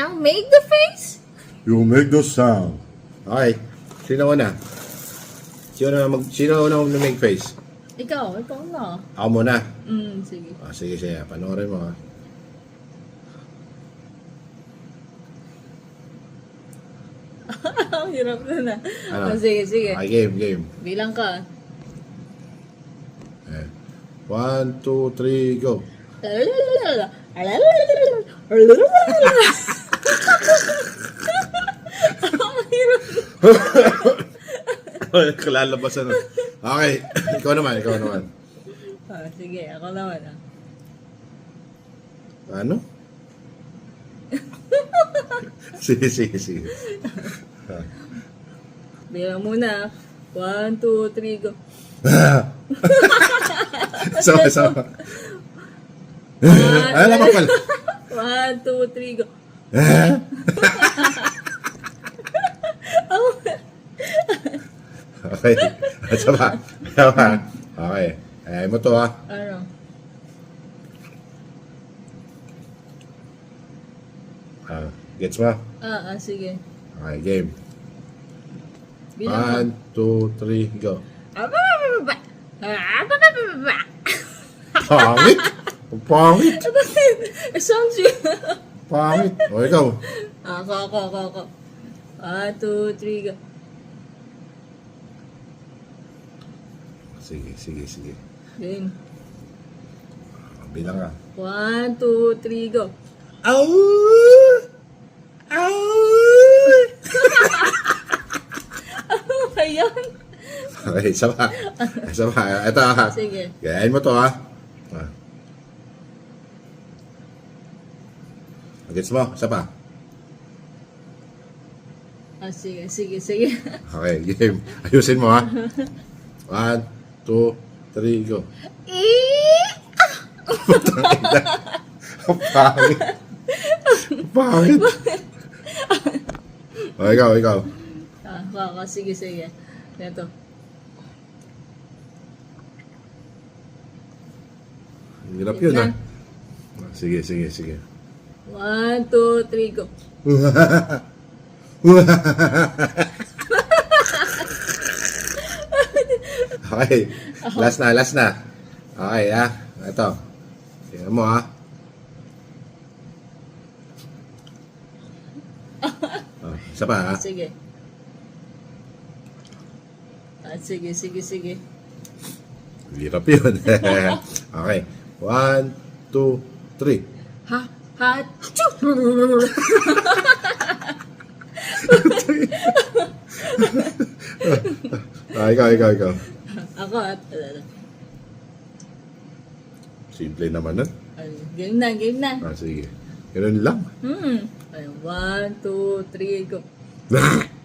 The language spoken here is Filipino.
I'll make the face. You make the sound. Okay. Sino una? Sino na mag sino una mag-make face? Ikaw, ikaw na. Ako muna. Mm, sige. Ah, sige, sige. Panoorin mo ha. Ang hirap na na. Ano? Oh, sige, sige. Okay, game, game. Bilang ka. Eh. One, two, three, go. Ang hirap. Kalalabasan na. Okay. ikaw naman, ikaw naman. Ah, sige, ako naman ah. Ano? sige, sige, sige. Bilang muna. One, two, three, go. sama, sama. Ay, alam mo pala. One, two, three, go. Okay. Sama. Sama. Okay. Ayaw mo to ha. Ano? Ah, gets mo? Ah, ah, sige. Okay, game. Bilang. One, two, three, go. Abababa. Abababa. Pangit! Ang Pangit! It sounds you. Pangit! O, ikaw. Ah, ako, ako, ako, ako. One, two, three, go. Sige, sige, sige. Game. Bilang ka. One, two, three, go. Ow! Ow! Ano ba yan? Okay, isa pa. Isa pa. Ito ha. Sige. Gayahin mo to ha. Ah. Gets mo? Isa pa. Ah, sige, sige, sige. Okay, game. Ayusin mo ha. One, two, three, go. Ang pangit. Ang pangit. O, ikaw, ikaw. Ah, ako, sige, sige. Ito. Ang Hirap yun ha. Ah, Sige, sige, sige. One, two, three, go. okay. Last na, last na. Okay, ha. Ito. Tingnan mo, ha. Oh, isa pa, ha. Sige. Ah, sige, sige, sige. Hirap yun. okay. One, two, three. Ha? Ha? Ah, ikaw, ikaw, ikaw. Ako at... ano, Simple naman nun. ano, Game na, game na. Ah, sige. Ganun lang. Hmm. Ayun, one, two, three, go.